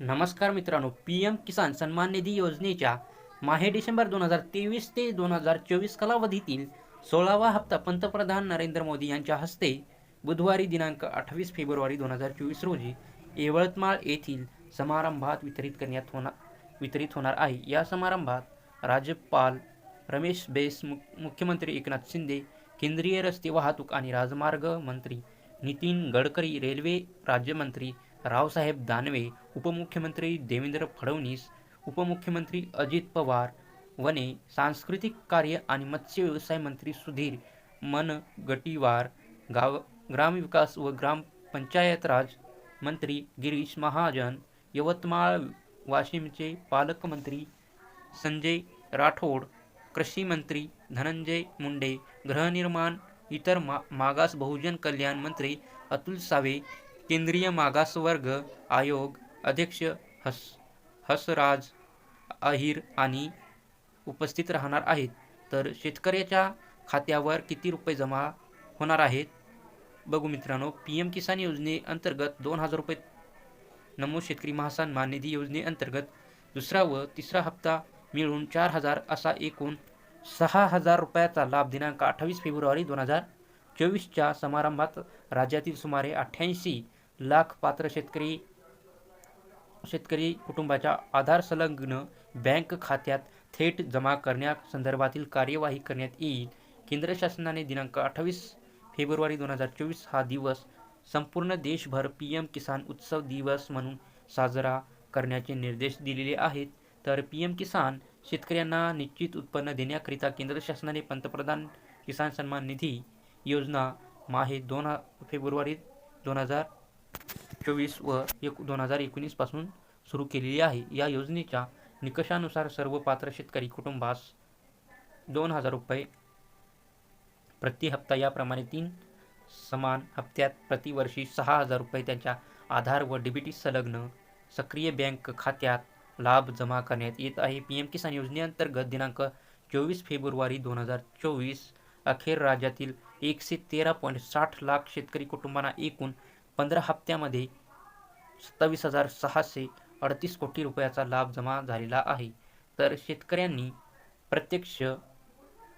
नमस्कार मित्रांनो P M किसान सन्मान निधी योजनेच्या माहे डिसेंबर दोन हजार तेवीस ते दोन हजार चोवीस कालावधीतील सोळावा हप्ता पंतप्रधान नरेंद्र मोदी यांच्या हस्ते बुधवारी दिनांक अठ्ठावीस फेब्रुवारी दोन हजार चोवीस रोजी यवतमाळ येथील समारंभात वितरित करण्यात होणार वितरित होणार आहे. या समारंभात राज्यपाल रमेश बेस मु मुख्यमंत्री एकनाथ शिंदे केंद्रीय रस्ते वाहतूक आणि राजमार्ग मंत्री नितीन गडकरी रेल्वे राज्यमंत्री रावसाहेब दानवे उपमुख्यमंत्री देवेंद्र फडणवीस उपमुख्यमंत्री अजित पवार वने सांस्कृतिक कार्य आणि मत्स्य व्यवसाय मंत्री सुधीर मनगटीवार गाव ग्रामविकास व ग्रामपंचायत राज मंत्री गिरीश महाजन यवतमाळ वाशिमचे पालकमंत्री संजय राठोड कृषी मंत्री धनंजय मुंडे गृहनिर्माण इतर मा मागास बहुजन कल्याण मंत्री अतुल सावे केंद्रीय मागासवर्ग आयोग अध्यक्ष हस हसराज अहिर आणि उपस्थित राहणार आहेत. तर शेतकऱ्याच्या खात्यावर किती रुपये जमा होणार आहेत? बघू मित्रांनो पी एम किसान योजनेअंतर्गत दोन हजार रुपये नमो शेतकरी महासन्मान निधी योजनेअंतर्गत दुसरा व तिसरा हप्ता मिळून चार हजार असा एकूण सहा हजार रुपयाचा लाभ दिनांक अठ्ठावीस फेब्रुवारी दोन हजार चोवीसच्या समारंभात राज्यातील सुमारे अठ्ठ्याऐंशी लाख पात्र शेतकरी शेतकरी कुटुंबाच्या आधार संलग्न बँक खात्यात थेट जमा करण्यासंदर्भातील कार्यवाही करण्यात येईल. केंद्र शासनाने दिनांक अठ्ठावीस फेब्रुवारी दोन हजार चोवीस हा दिवस संपूर्ण देशभर पी एम किसान उत्सव दिवस म्हणून साजरा करण्याचे निर्देश दिलेले आहेत. तर पी एम किसान शेतकऱ्यांना निश्चित उत्पन्न देण्याकरिता केंद्र शासनाने पंतप्रधान किसान सन्मान निधी योजना माहे दोन फेब्रुवारी दोन हजार चोवीस व एक दोन हजार एकोणीसपासून सुरू केलेली आहे. या योजनेच्या निकषानुसार सर्व पात्र शेतकरी कुटुंबास दोन हजार रुपये प्रति हप्ता याप्रमाणे तीन समान हप्त्यात प्रतिवर्षी सहा हजार रुपये त्यांच्या आधार व डीबीटी संलग्न सक्रिय बँक खात्यात लाभ जमा करण्यात येत आहे. पी एम किसान योजनेअंतर्गत दिनांक चोवीस फेब्रुवारी दोन हजार चोवीस अखेर राज्यातील एकशे तेरा पॉईंट साठ लाख शेतकरी कुटुंबांना एकूण पंधरा हप्त्यामध्ये सत्तावीस हजार सहाशे अडतीस कोटी रुपयाचा लाभ जमा झालेला आहे. तर शेतकऱ्यांनी प्रत्यक्ष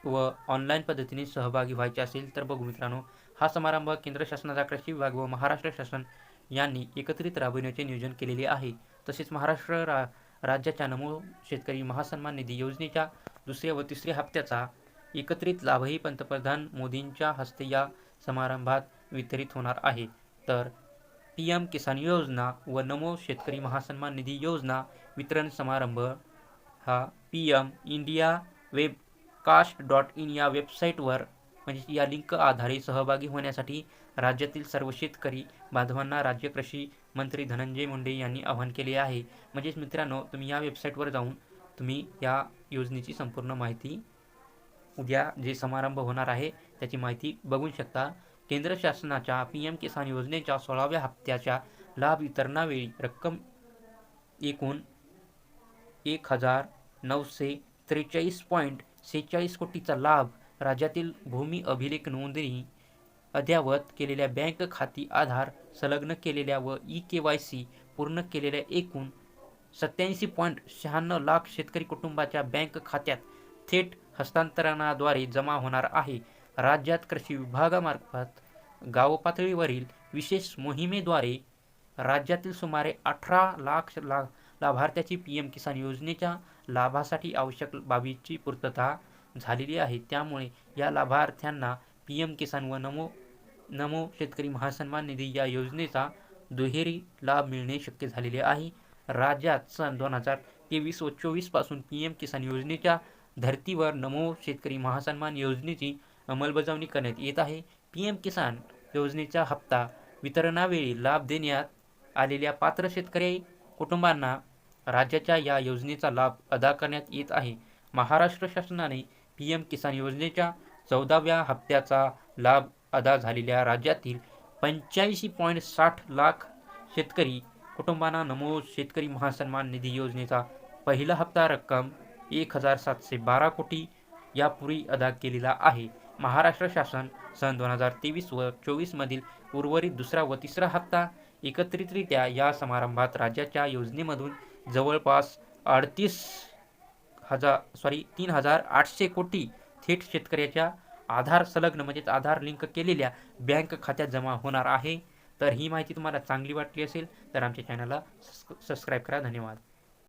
व ऑनलाईन पद्धतीने सहभागी व्हायचे असेल तर बघू मित्रांनो हा समारंभ केंद्र शासनाचा कृषी विभाग व महाराष्ट्र शासन यांनी एकत्रित राबविण्याचे नियोजन केलेले आहे. तसेच महाराष्ट्र रा राज्याच्या नमो शेतकरी महासन्मान निधी योजनेच्या दुसऱ्या व तिसऱ्या हप्त्याचा एकत्रित लाभही पंतप्रधान मोदींच्या हस्ते या समारंभात वितरित होणार आहे. तर पी एम किसान योजना व नमो शेतकरी महासन्मान निधी योजना वितरण समारंभ हा P M India webcast dot in या वेबसाईटवर म्हणजे या लिंक आधारे सहभागी होण्यासाठी राज्यातील सर्व शेतकरी बांधवांना राज्य कृषी मंत्री धनंजय मुंडे यांनी आवाहन केले आहे. म्हणजेच मित्रांनो तुम्ही या वेबसाईटवर जाऊन तुम्ही या योजनेची संपूर्ण माहिती उद्या जे समारंभ होणार आहे त्याची माहिती बघू शकता. केंद्र शासनाच्या पी एम किसान योजनेच्या सोळाव्या हप्त्याच्या लाभ वितरणावेळी रक्कम एकूण एक हजार नऊशे त्रेचाळीस पॉईंट सेहेचाळीस कोटीचा लाभ राज्यातील भूमी अभिलेख नोंदणी अद्ययावत केलेल्या बँक खाती आधार संलग्न केलेल्या व ई के वाय सी पूर्ण केलेल्या एकूण सत्याऐंशी पॉईंट शहाण्णव लाख शेतकरी कुटुंबाच्या बँक खात्यात थेट हस्तांतरणाद्वारे जमा होणार आहे. राज्यात कृषी विभागामार्फत गावपातळीवरील विशेष मोहिमेद्वारे राज्यातील सुमारे अठरा लाख ला लाभार्थ्याची पी एम किसान योजनेच्या लाभासाठी आवश्यक बाबीची पूर्तता झालेली आहे. त्यामुळे या लाभार्थ्यांना पी एम किसान व नमो नमो शेतकरी महासन्मान निधी या योजनेचा दुहेरी लाभ मिळणे शक्य झालेले आहे. राज्यात सन दोन हजार तेवीस व चोवीसपासून पी एम किसान योजनेच्या धर्तीवर नमो शेतकरी महासन्मान योजनेची अंमलबजावणी करण्यात येत आहे. पी एम किसान योजनेचा हप्ता वितरणावेळी लाभ देण्यात आलेल्या पात्र शेतकरी कुटुंबांना राज्याच्या या योजनेचा लाभ अदा करण्यात येत आहे. महाराष्ट्र शासनाने पी एम किसान योजनेच्या चौदाव्या हप्त्याचा लाभ अदा झालेल्या राज्यातील पंच्याऐंशी पॉईंट साठ लाख शेतकरी कुटुंबांना नमो शेतकरी महासन्मान निधी योजनेचा पहिला हप्ता रक्कम एक हजार सातशे बारा कोटी यापूर्वी अदा केलेला आहे. महाराष्ट्र शासन सन दोन हजार तेवीस व चोवीसमधील उर्वरित दुसरा व तिसरा हप्ता एकत्रितरित्या या समारंभात राज्याच्या योजनेमधून जवळपास अडतीस हजार सॉरी तीन हजार आठशे कोटी थेट शेतकऱ्याच्या आधार संलग्न म्हणजेच आधार लिंक केलेल्या बँक खात्यात जमा होणार आहे. तर ही माहिती तुम्हाला चांगली वाटली असेल तर आमच्या चॅनलला सबस्क्राईब करा. धन्यवाद.